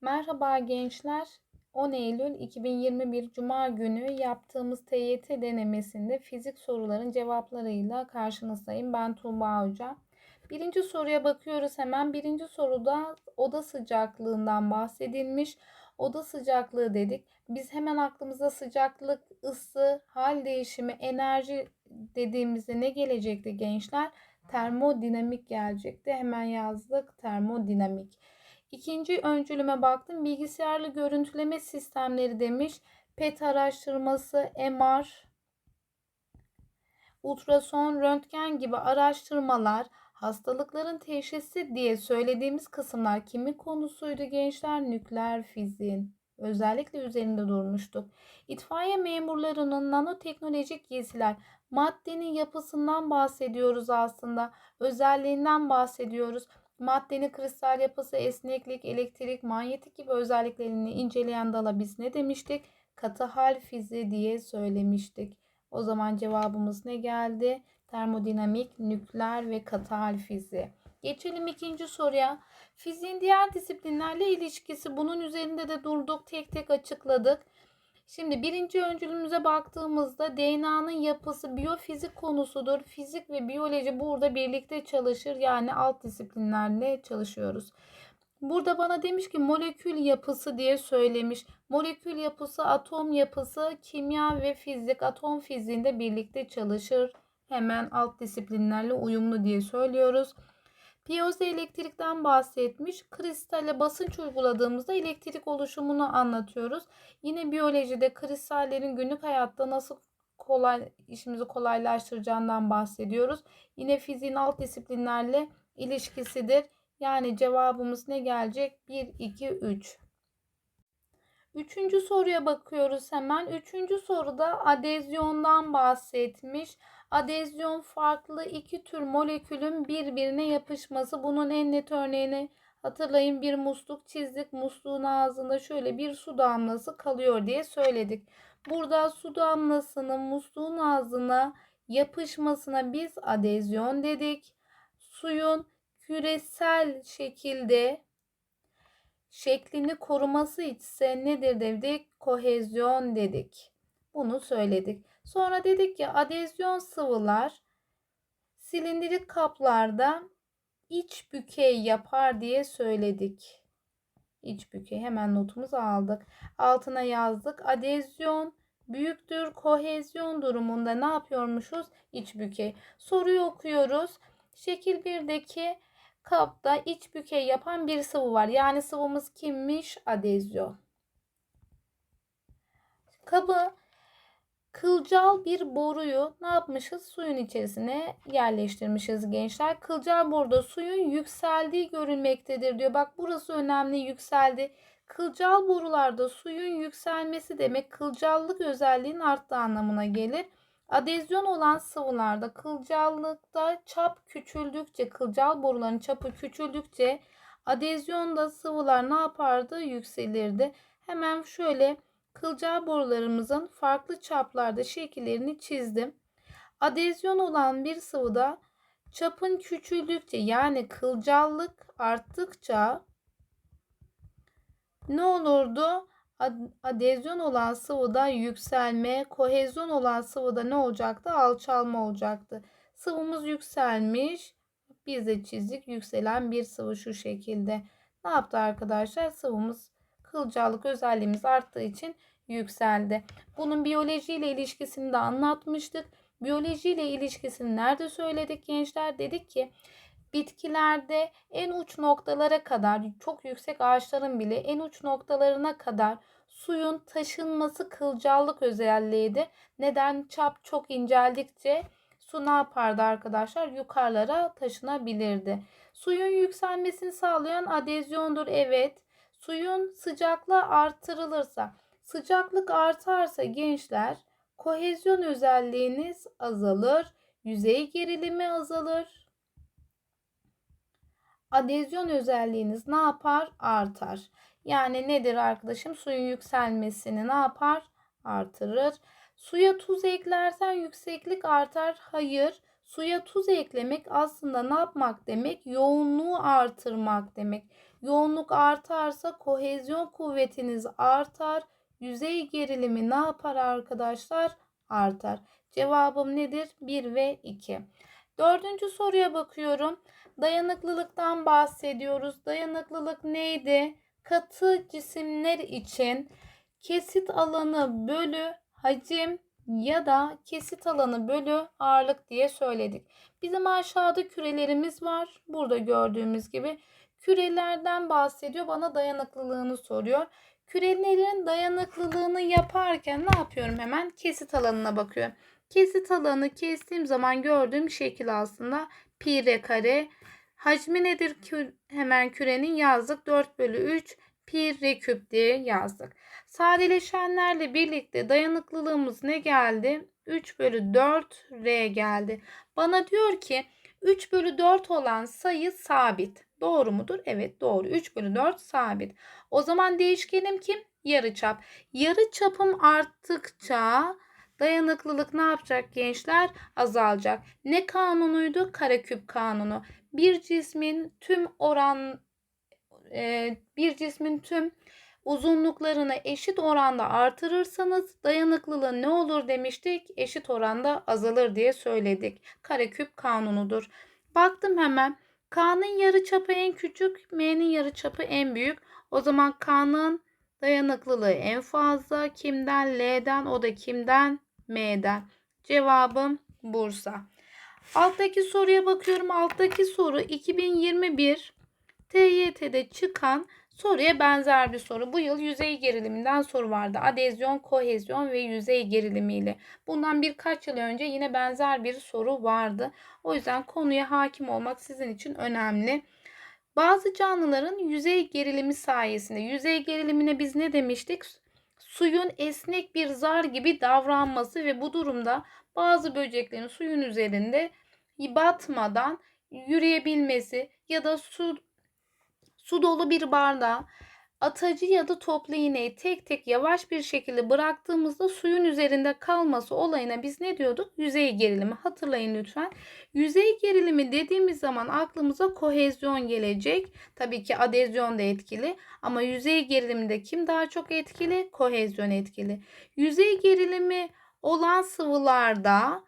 Merhaba gençler. 10 Eylül 2021 Cuma günü yaptığımız TYT denemesinde fizik soruların cevaplarıyla karşınızdayım. Ben Tuğba Hoca. Birinci soruya bakıyoruz hemen. Birinci soruda oda sıcaklığından bahsedilmiş. Oda sıcaklığı dedik. Biz hemen aklımıza sıcaklık, ısı, hal değişimi, enerji dediğimizde ne gelecekti gençler? Termodinamik gelecekti. Hemen yazdık termodinamik. İkinci öncülüme baktım. Bilgisayarlı görüntüleme sistemleri demiş. PET araştırması, MR, ultrason, röntgen gibi araştırmalar hastalıkların teşhisi diye söylediğimiz kısımlar kimin konusuydu gençler? Nükleer fiziğin. Özellikle üzerinde durmuştuk. İtfaiye memurlarının nanoteknolojik giysiler maddenin yapısından bahsediyoruz aslında. Özelliğinden bahsediyoruz. Maddenin kristal yapısı, esneklik, elektrik, manyetik gibi özelliklerini inceleyen dala biz ne demiştik? Katı hal fiziği diye söylemiştik. O zaman cevabımız ne geldi? Termodinamik, nükleer ve katı hal fiziği. Geçelim ikinci soruya. Fiziğin diğer disiplinlerle ilişkisi. Bunun üzerinde de durduk, tek tek açıkladık. Şimdi birinci öncülümüze baktığımızda DNA'nın yapısı biyofizik konusudur. Fizik ve biyoloji burada birlikte çalışır. Yani alt disiplinlerle çalışıyoruz. Burada bana demiş ki molekül yapısı diye söylemiş. Molekül yapısı, atom yapısı, kimya ve fizik, atom fiziğinde birlikte çalışır. Hemen alt disiplinlerle uyumlu diye söylüyoruz. Piyoze elektrikten bahsetmiş. Kristale basınç uyguladığımızda elektrik oluşumunu anlatıyoruz. Yine biyolojide kristallerin günlük hayatta nasıl kolay işimizi kolaylaştıracağından bahsediyoruz. Yine fiziğin alt disiplinlerle ilişkisidir. Yani cevabımız ne gelecek? 1, 2, 3. Üçüncü soruya bakıyoruz hemen. Üçüncü soruda adezyondan bahsetmiş. Adezyon farklı iki tür molekülün birbirine yapışması. Bunun en net örneğini hatırlayın bir musluk çizdik. Musluğun ağzında şöyle bir su damlası kalıyor diye söyledik. Burada su damlasının musluğun ağzına yapışmasına biz adezyon dedik. Suyun küresel şekilde şeklini koruması ise nedir dedik? Kohezyon dedik. Bunu söyledik. Sonra dedik ki adezyon sıvılar silindirik kaplarda iç bükey yapar diye söyledik. İç bükey hemen notumuzu aldık. Altına yazdık. Adezyon büyüktür. Kohezyon durumunda ne yapıyormuşuz? İç bükey. Soruyu okuyoruz. Şekil 1'deki kapta iç bükey yapan bir sıvı var. Yani sıvımız kimmiş? Adezyon. Kabı kılcal bir boruyu ne yapmışız? Suyun içerisine yerleştirmişiz gençler. Kılcal boruda suyun yükseldiği görülmektedir diyor. Bak burası önemli yükseldi. Kılcal borularda suyun yükselmesi demek kılcallık özelliğinin arttığı anlamına gelir. Adezyon olan sıvılarda kılcallıkta çap küçüldükçe, kılcal boruların çapı küçüldükçe adezyonda sıvılar ne yapardı? Yükselirdi. Hemen şöyle kılcal borularımızın farklı çaplarda şekillerini çizdim. Adezyon olan bir sıvıda çapın küçüldükçe yani kılcallık arttıkça ne olurdu? Adezyon olan sıvıda yükselme, kohezyon olan sıvıda ne olacaktı? Alçalma olacaktı. Sıvımız yükselmiş. Biz de çizdik. Yükselen bir sıvı şu şekilde. Ne yaptı arkadaşlar? Sıvımız kılcallık özelliğimiz arttığı için yükseldi. Bunun biyolojiyle ilişkisini de anlatmıştık. Biyolojiyle ilişkisini nerede söyledik gençler? Dedik ki bitkilerde en uç noktalara kadar çok yüksek ağaçların bile en uç noktalarına kadar suyun taşınması kılcallık özelliğiydi. Neden? Çap çok inceldikçe su ne yapardı arkadaşlar? Yukarılara taşınabilirdi. Suyun yükselmesini sağlayan adezyondur. Evet. Suyun sıcaklığı artırılırsa, sıcaklık artarsa gençler kohezyon özelliğiniz azalır. Yüzey gerilimi azalır. Adezyon özelliğiniz ne yapar? Artar. Yani nedir arkadaşım? Suyun yükselmesini ne yapar? Artırır. Suya tuz eklersen yükseklik artar. Hayır. Suya tuz eklemek aslında ne yapmak demek? Yoğunluğu artırmak demek. Yoğunluk artarsa kohezyon kuvvetiniz artar. Yüzey gerilimi ne yapar arkadaşlar? Artar. Cevabım nedir? 1 ve 2. Dördüncü soruya bakıyorum. Dayanıklılıktan bahsediyoruz. Dayanıklılık neydi? Katı cisimler için kesit alanı bölü hacim ya da kesit alanı bölü ağırlık diye söyledik. Bizim aşağıda kürelerimiz var. Burada gördüğümüz gibi kürelerden bahsediyor. Bana dayanıklılığını soruyor. Kürelerin dayanıklılığını yaparken ne yapıyorum hemen? Kesit alanına bakıyorum. Kesit alanı kestiğim zaman gördüğüm şekil aslında pi r kare. Hacmi nedir? Hemen kürenin yazdık. 4 bölü 3 pi r küp diye yazdık. Sadeleşenlerle birlikte dayanıklılığımız ne geldi? 3 bölü 4 r geldi. Bana diyor ki 3 bölü 4 olan sayı sabit. Doğru mudur? Evet doğru. 3 bölü 4 sabit. O zaman değişkenim kim? Yarıçap. Yarıçapım arttıkça dayanıklılık ne yapacak gençler? Azalacak. Ne kanunuydu? Kareküp kanunu. Bir cismin tüm oran e, bir cismin tüm uzunluklarını eşit oranda artırırsanız dayanıklılığı ne olur demiştik? Eşit oranda azalır diye söyledik. Kareküp kanunudur. Baktım hemen. K'nın yarıçapı en küçük, M'nin yarıçapı en büyük. O zaman K'nın dayanıklılığı en fazla. Kimden? L'den. O da kimden? M'den. Cevabım Bursa. Alttaki soruya bakıyorum. Alttaki soru 2021 TYT'de çıkan soruya benzer bir soru. Bu yıl yüzey geriliminden soru vardı. Adezyon, kohezyon ve yüzey gerilimiyle. Bundan birkaç yıl önce yine benzer bir soru vardı. O yüzden konuya hakim olmak sizin için önemli. Bazı canlıların yüzey gerilimi sayesinde, yüzey gerilimine biz ne demiştik? Suyun esnek bir zar gibi davranması ve bu durumda bazı böceklerin suyun üzerinde batmadan yürüyebilmesi ya da su su dolu bir bardağa atacı ya da toplu iğneyi tek tek yavaş bir şekilde bıraktığımızda suyun üzerinde kalması olayına biz ne diyorduk? Yüzey gerilimi. Hatırlayın lütfen. Yüzey gerilimi dediğimiz zaman aklımıza kohezyon gelecek. Tabii ki adezyon da etkili ama yüzey geriliminde kim daha çok etkili? Kohezyon etkili. Yüzey gerilimi olan sıvılarda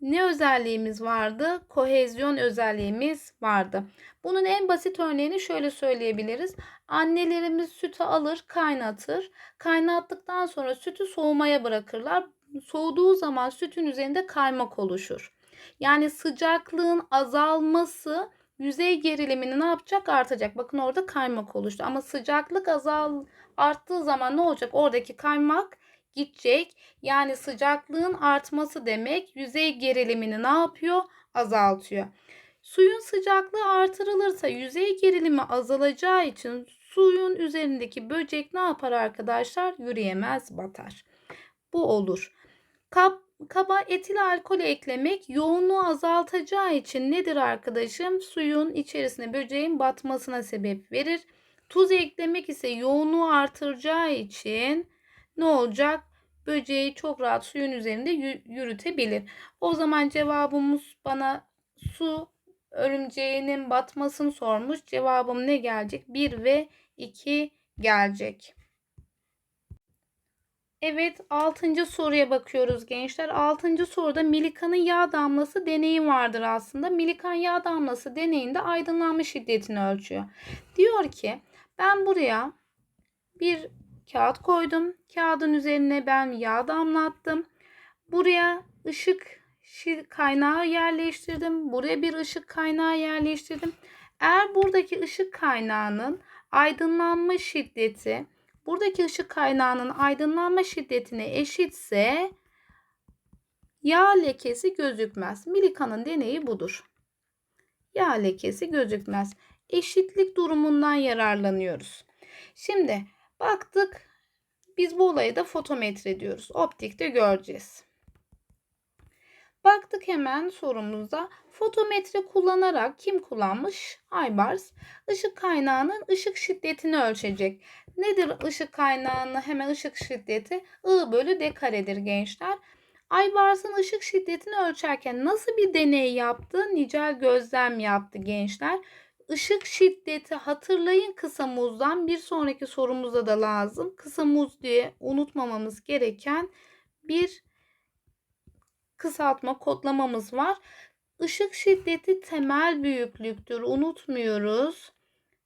ne özelliğimiz vardı? Kohezyon özelliğimiz vardı. Bunun en basit örneğini şöyle söyleyebiliriz. Annelerimiz sütü alır, kaynatır. Kaynattıktan sonra sütü soğumaya bırakırlar. Soğuduğu zaman sütün üzerinde kaymak oluşur. Yani sıcaklığın azalması yüzey gerilimini ne yapacak? Artacak. Bakın orada kaymak oluştu. Ama sıcaklık azal arttığı zaman ne olacak? Oradaki kaymak gidecek. Yani sıcaklığın artması demek yüzey gerilimini ne yapıyor? Azaltıyor. Suyun sıcaklığı artırılırsa yüzey gerilimi azalacağı için suyun üzerindeki böcek ne yapar arkadaşlar? Yürüyemez, batar. Bu olur. Kap, kaba etil alkol eklemek yoğunluğu azaltacağı için nedir arkadaşım? Suyun içerisine böceğin batmasına sebep verir. Tuz eklemek ise yoğunluğu artıracağı için ne olacak? Böceği çok rahat suyun üzerinde yürütebilir. O zaman cevabımız bana su örümceğinin batmasını sormuş. Cevabım ne gelecek? 1 ve 2 gelecek. Evet 6. soruya bakıyoruz gençler. 6. soruda Milika'nın yağ damlası deneyi vardır aslında. Milikan yağ damlası deneyinde aydınlanma şiddetini ölçüyor. Diyor ki ben buraya bir kağıt koydum. Kağıdın üzerine ben yağ damlattım. Buraya ışık kaynağı yerleştirdim. Buraya bir ışık kaynağı yerleştirdim. Eğer buradaki ışık kaynağının aydınlanma şiddeti buradaki ışık kaynağının aydınlanma şiddetine eşitse yağ lekesi gözükmez. Milika'nın deneyi budur. Yağ lekesi gözükmez. Eşitlik durumundan yararlanıyoruz. Şimdi baktık biz bu olayı da fotometre diyoruz. Optikte göreceğiz. Baktık hemen sorumuzda. Fotometre kullanarak kim kullanmış? Aybars. Işık kaynağının ışık şiddetini ölçecek. Nedir ışık kaynağının hemen ışık şiddeti? I bölü d karedir gençler. Aybars'ın ışık şiddetini ölçerken nasıl bir deney yaptı? Nicel gözlem yaptı gençler. Işık şiddeti hatırlayın kısa muzdan bir sonraki sorumuza da lazım. Kısa muz diye unutmamamız gereken bir kısaltma kodlamamız var. Işık şiddeti temel büyüklüktür. Unutmuyoruz.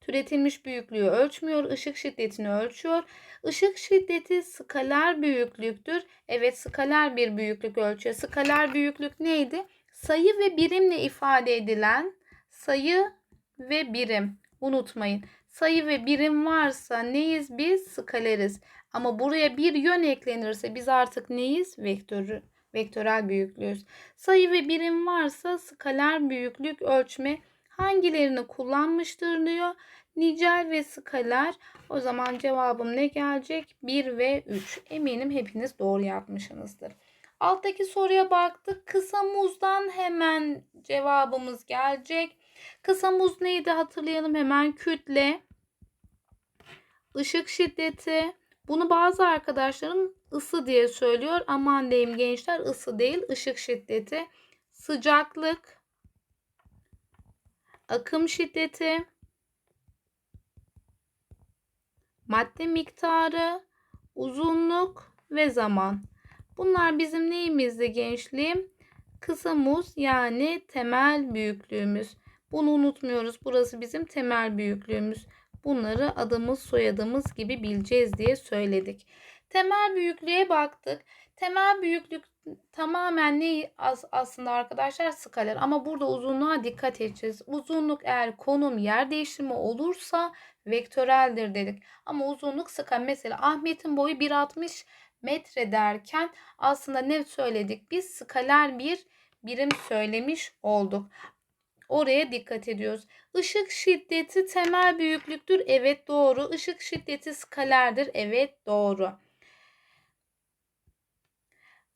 Türetilmiş büyüklüğü ölçmüyor, ışık şiddetini ölçüyor. Işık şiddeti skaler büyüklüktür. Evet, skaler bir büyüklük ölçüyor. Skaler büyüklük neydi? Sayı ve birimle ifade edilen sayı ve birim. Unutmayın. Sayı ve birim varsa neyiz biz? Skaleriz. Ama buraya bir yön eklenirse biz artık neyiz? Vektörü, vektörel büyüklüğüz. Sayı ve birim varsa skaler büyüklük ölçme hangilerini kullanmıştır diyor. Nicel ve skaler. O zaman cevabım ne gelecek? 1 ve 3. Eminim hepiniz doğru yapmışsınızdır. Alttaki soruya baktık. Kısa muzdan hemen cevabımız gelecek. Kısa muz neydi hatırlayalım hemen. Kütle, ışık şiddeti. Bunu bazı arkadaşlarım ısı diye söylüyor. Aman diyeyim gençler ısı değil ışık şiddeti. Sıcaklık, akım şiddeti, madde miktarı, uzunluk ve zaman. Bunlar bizim neyimizdi gençliğim? Kısa muz yani temel büyüklüğümüz. Bunu unutmuyoruz. Burası bizim temel büyüklüğümüz. Bunları adımız soyadımız gibi bileceğiz diye söyledik. Temel büyüklüğe baktık. Temel büyüklük tamamen ne aslında arkadaşlar skaler ama burada uzunluğa dikkat edeceğiz. Uzunluk eğer konum yer değiştirme olursa vektöreldir dedik. Ama uzunluk skaler. Mesela Ahmet'in boyu 1.60 metre derken aslında ne söyledik? Biz skaler bir birim söylemiş olduk. Oraya dikkat ediyoruz. Işık şiddeti temel büyüklüktür. Evet doğru. Işık şiddeti skalerdir. Evet doğru.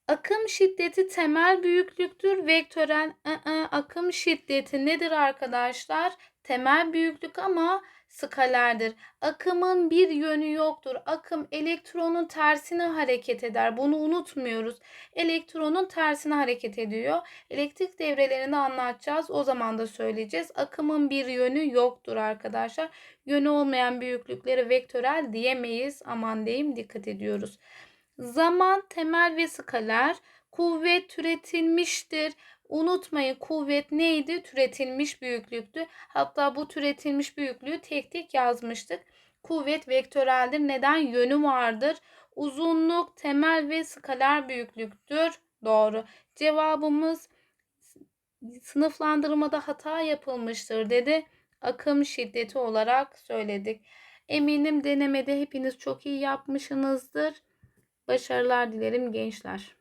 Akım şiddeti temel büyüklüktür. Vektörel ı-ı, akım şiddeti nedir arkadaşlar? Temel büyüklük ama skalerdir. Akımın bir yönü yoktur. Akım elektronun tersine hareket eder. Bunu unutmuyoruz. Elektronun tersine hareket ediyor. Elektrik devrelerini anlatacağız. O zaman da söyleyeceğiz. Akımın bir yönü yoktur arkadaşlar. Yönü olmayan büyüklüklere vektörel diyemeyiz. Aman diyeyim dikkat ediyoruz. Zaman, temel ve skaler. Kuvvet türetilmiştir. Unutmayın kuvvet neydi? Türetilmiş büyüklüktü. Hatta bu türetilmiş büyüklüğü tek tek yazmıştık. Kuvvet vektöreldir. Neden? Yönü vardır. Uzunluk temel ve skaler büyüklüktür. Doğru. Cevabımız sınıflandırmada hata yapılmıştır dedi. Akım şiddeti olarak söyledik. Eminim denemede hepiniz çok iyi yapmışsınızdır. Başarılar dilerim gençler.